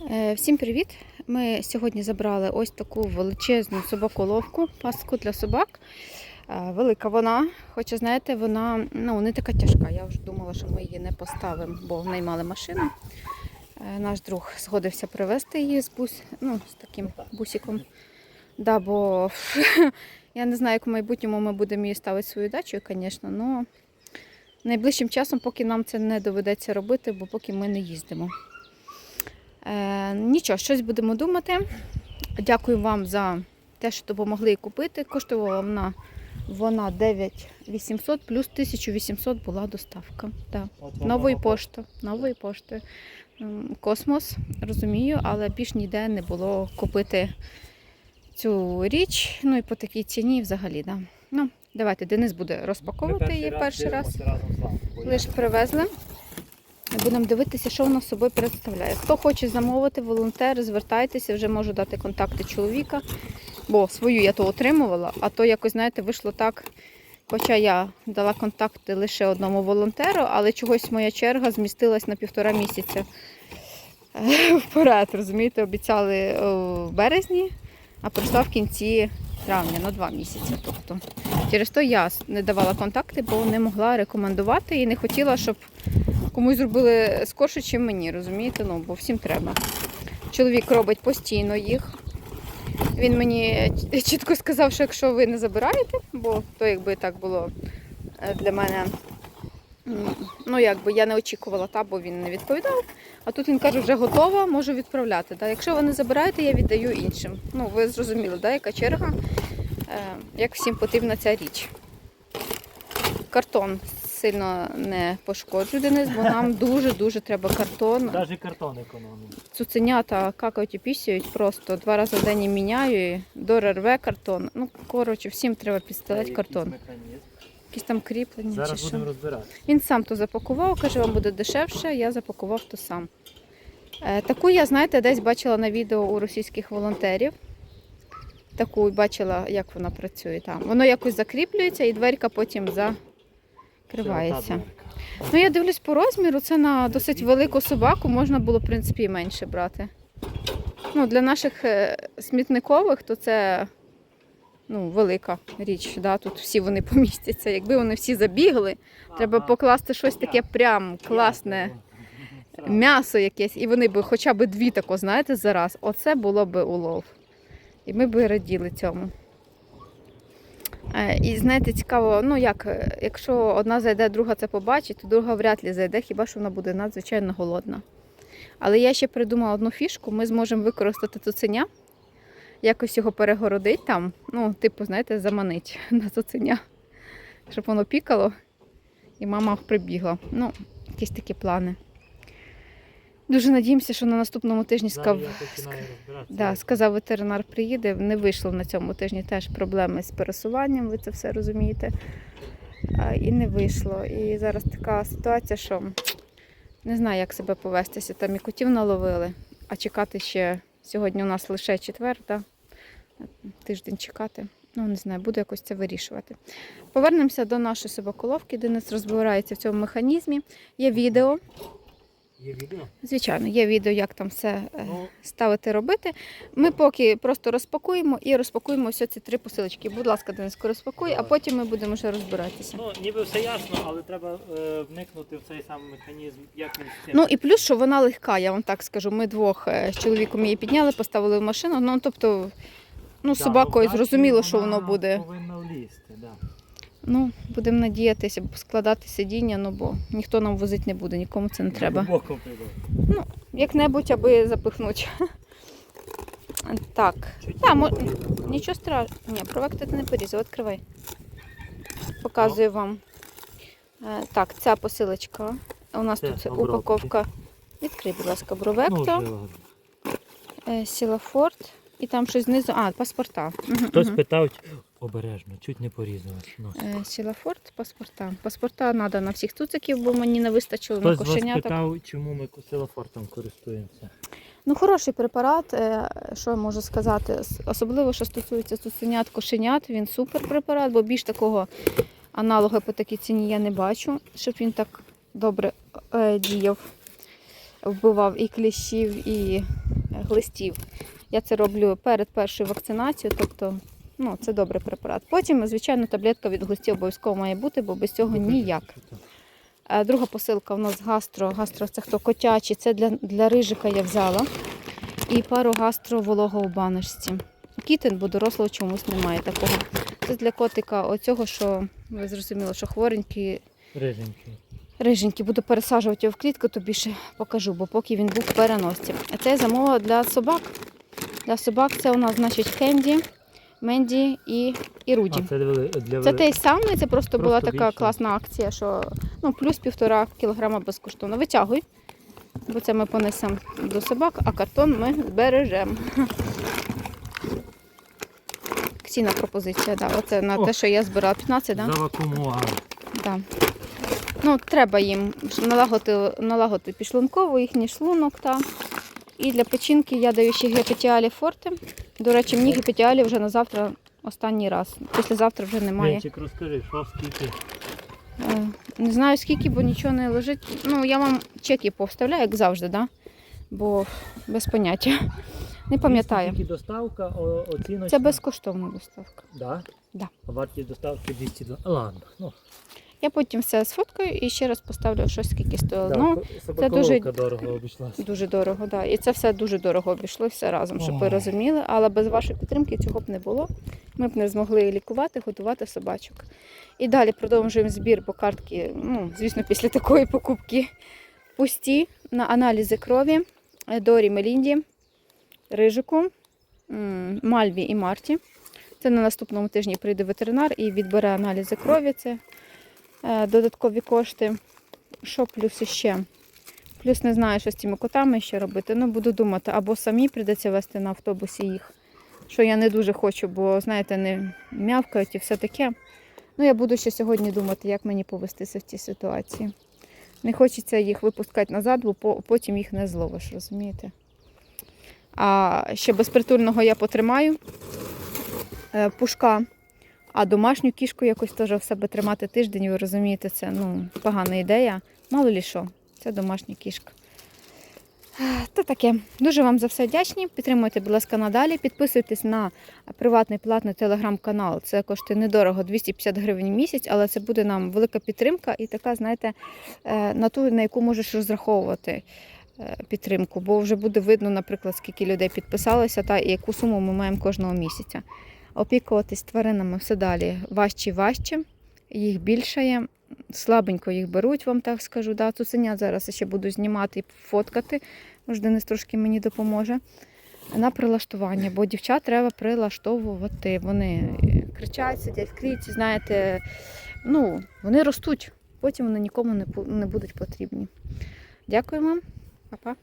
Е, Всім привіт! Ми сьогодні забрали ось таку величезну собаколовку, пастку для собак. Е, Велика вона, хоча, знаєте, вона ну, не така тяжка. Я вже думала, що ми її не поставимо, бо в неї мали машину. Е, Наш друг згодився привезти її з бус, ну, з таким бусиком. Да, бо я не знаю, як в майбутньому ми будемо її ставити свою дачу, звісно, але найближчим часом, поки нам це не доведеться робити, бо поки ми не їздимо. Е, нічого, щось будемо думати. Дякую вам за те, що допомогли купити. Коштувала вона, вона 9800 плюс 1800 була доставка. Да. Нової пошти. Нової пошти. Космос, розумію, але більш ніде не було купити цю річ. Ну і по такій ціні взагалі. Да. Ну, давайте, Денис буде розпаковувати її перший раз. Лише привезли. Будемо дивитися, що вона собою представляє. Хто хоче замовити, волонтери, звертайтеся, вже можу дати контакти чоловіка. Бо свою я то отримувала, а то якось, знаєте, вийшло так. Хоча я дала контакти лише одному волонтеру, але чогось моя черга змістилась на півтора місяця е, вперед. Розумієте, обіцяли е, в березні, а прийшла в кінці травня, на два місяці. Тобто через то я не давала контакти, бо не могла рекомендувати і не хотіла, щоб комусь зробили скорше, ніж мені, розумієте? Ну, бо всім треба. Чоловік робить постійно їх. Він мені чітко сказав, що якщо ви не забираєте, бо то якби так було е, для мене. Ну, якби я не очікувала, та, бо він не відповідав. А тут він каже, вже готова, можу відправляти. Да? Якщо ви не забираєте, я віддаю іншим. Ну, ви зрозуміли, да, яка черга, е, як всім потрібна ця річ. Картон сильно не пошкоджує Денис, бо нам дуже-дуже треба картон. Навіть картон економить. Цуценята какають і пісяють просто два рази в день їм міняю, і дора рве картон. Ну, коротше, всім треба підстилати картон. Якісь там кріплення Зараз чи що. будемо розбирати. Він сам то запакував, каже, вам буде дешевше, я запакував то сам. Е, таку я, знаєте, десь бачила на відео у російських волонтерів. Таку бачила, як вона працює там. Воно якось закріплюється і дверка потім закривається. Дверка. Ну, я дивлюсь по розміру, це на досить велику собаку можна було, в принципі, і менше брати. Ну, для наших е, смітникових, то це ну, велика річ. Да? Тут всі вони помістяться. Якби вони всі забігли, треба покласти щось таке прям класне, м'ясо якесь, і вони б хоча б дві тако, знаєте, зараз. Оце було б улов. І ми б раділи цьому. Е, І знаєте, цікаво, ну як, е, якщо одна зайде, друга це побачить, то друга вряд ли зайде, хіба що вона буде надзвичайно голодна. Але я ще придумала одну фішку, ми зможемо використати цуценя, якось його перегородити там, ну, типу, знаєте, заманить на цуценя, щоб воно пікало і мама прибігла. Ну, якісь такі плани. Дуже надіємося, що на наступному тижні розбиратися. Да, сказав ветеринар приїде. Не вийшло на цьому тижні теж проблеми з пересуванням, ви це все розумієте. І не вийшло. І зараз така ситуація, що не знаю, як себе повестися. Там і котів наловили, а чекати ще сьогодні у нас лише четвер, да? тиждень чекати. Ну, не знаю, буду якось це вирішувати. Повернемося до нашої собаколовки. Денис розбирається в цьому механізмі. Є відео. Є відео? Звичайно, є відео, як там все е, Ну, ставити, робити. Ми поки просто розпакуємо і розпакуємо ось ці три посилочки. Будь ласка, Дениско, розпакуй, а потім ми будемо вже розбиратися. ну, ніби все ясно, але треба е, вникнути в цей самий механізм, як він з. Ну і плюс, що вона легка, я вам так скажу. Ми двох е, з чоловіком її підняли, поставили в машину. Ну тобто, ну, Да, собакою ну, зрозуміло, що воно буде. повинна влізти, да. Ну, будемо надіятися, складати сидіння, ну бо ніхто нам возити не буде, нікому це не треба. Прийде. Як-небудь, аби запихнути. Так. Та, не мо- Нічого страшного. Ні, провекти ти не порізав, відкривай. Показую вам. Е, Так, ця посилочка. У нас Це тут упаковка. Відкрий, будь ласка, Ну, Бровекто, ладно. е, Сілафорд і там щось знизу. А, паспорта. Хтось питав, обережно, чуть не порізалось. Ну. Е, Сілафорд, паспорта. Паспорта треба на всіх цуциків, бо мені не вистачило на Хтось вас кошеняток. питав, чому ми силофортом користуємося. Ну, хороший препарат, е, що я можу сказати, особливо, що стосується цуценят, кошенят, він супер препарат, бо більш такого аналога по такій ціні я не бачу, щоб він так добре е, діяв, вбивав і кліщів, і глистів. Я це роблю перед першою вакцинацією, тобто ну, це добрий препарат. Потім, звичайно, таблетка від глистів обов'язково має бути, бо без цього ніяк. Е, Друга посилка у нас гастро. Гастро це хто котячі, це для, для рижика я взяла. І пару гастро волого у баночці. Кітин, бо дорослого чомусь немає такого. Це для котика оцього, що ви зрозуміли, що хворенький, Риженький. риженький. Буду пересаджувати його в клітку, тобі ще покажу, бо поки він був в переносці. А це я замовила для собак. Для собак це у нас, значить, Хенді, Менді і, і Руді. А це для, для Це той самий, це просто, була така більше. класна акція, що ну, плюс півтора кілограма безкоштовно. Витягуй, бо це ми понесемо до собак, а картон ми збережемо. Ціна пропозиція, да. Оце на О. те, що я збирала 15, да? Завакумували. Да. Ну, треба їм налагодити, налагодити підшлункову, їхній шлунок. Та. І для печінки я даю ще гепетіалі форте. До речі, мені гепетіалі вже на завтра останній раз. Післязавтра вже немає. Вінчик, розкажи, що скільки. Е, Не знаю скільки, бо нічого не лежить. Ну, я вам чеки повставляю, як завжди, да? бо без поняття. Не пам'ятаю. Тільки доставка, о, оціночна. Це безкоштовна доставка. Да? Да. А вартість доставки 202. Ладно. Ну, Я потім все сфоткаю і ще раз поставлю щось, скільки стоїло. да, Ну, собаколовка дорого обійшлася. дуже дорого, да. І це все дуже дорого обійшло все разом, щоб ви розуміли. Але без вашої підтримки цього б не було. Ми б не змогли лікувати, годувати собачок. І далі продовжуємо збір, бо картки, ну, звісно, після такої покупки пусті на аналізи крові е, Дорі Мелінді, Рижику, Мальві і Марті. Це на наступному тижні прийде ветеринар і відбере аналізи крові. Це додаткові кошти. Що плюс іще? Плюс не знаю, що з цими котами ще робити. Ну, буду думати, або самі прийдеться вести на автобусі їх, що я не дуже хочу, бо, знаєте, не м'явкають і все таке. Ну, я буду ще сьогодні думати, як мені повестися в цій ситуації. Не хочеться їх випускати назад, бо потім їх не зловиш, розумієте? А ще безпритульного я потримаю е, пушка, а домашню кішку якось теж в себе тримати тиждень, ви розумієте, це ну, погана ідея. Мало лі що, це домашня кішка. То таке. Дуже вам за все вдячні. Підтримуйте, будь ласка, надалі. Підписуйтесь на приватний платний телеграм-канал. Це коштує недорого 250 гривень в місяць, але це буде нам велика підтримка і така, знаєте, е, на ту, на яку можеш розраховувати е, підтримку. Бо вже буде видно, наприклад, скільки людей підписалося та і яку суму ми маємо кожного місяця. Опікуватись тваринами все далі важче і важче, їх більшає. Слабенько їх беруть, вам так скажу. Да, цуценят зараз ще буду знімати і фоткати. Може, Денис трошки мені допоможе. На прилаштування, бо дівчат треба прилаштовувати. Вони кричать, сидять в клітці, знаєте, ну, вони ростуть, потім вони нікому не будуть потрібні. Дякую вам, Па-па.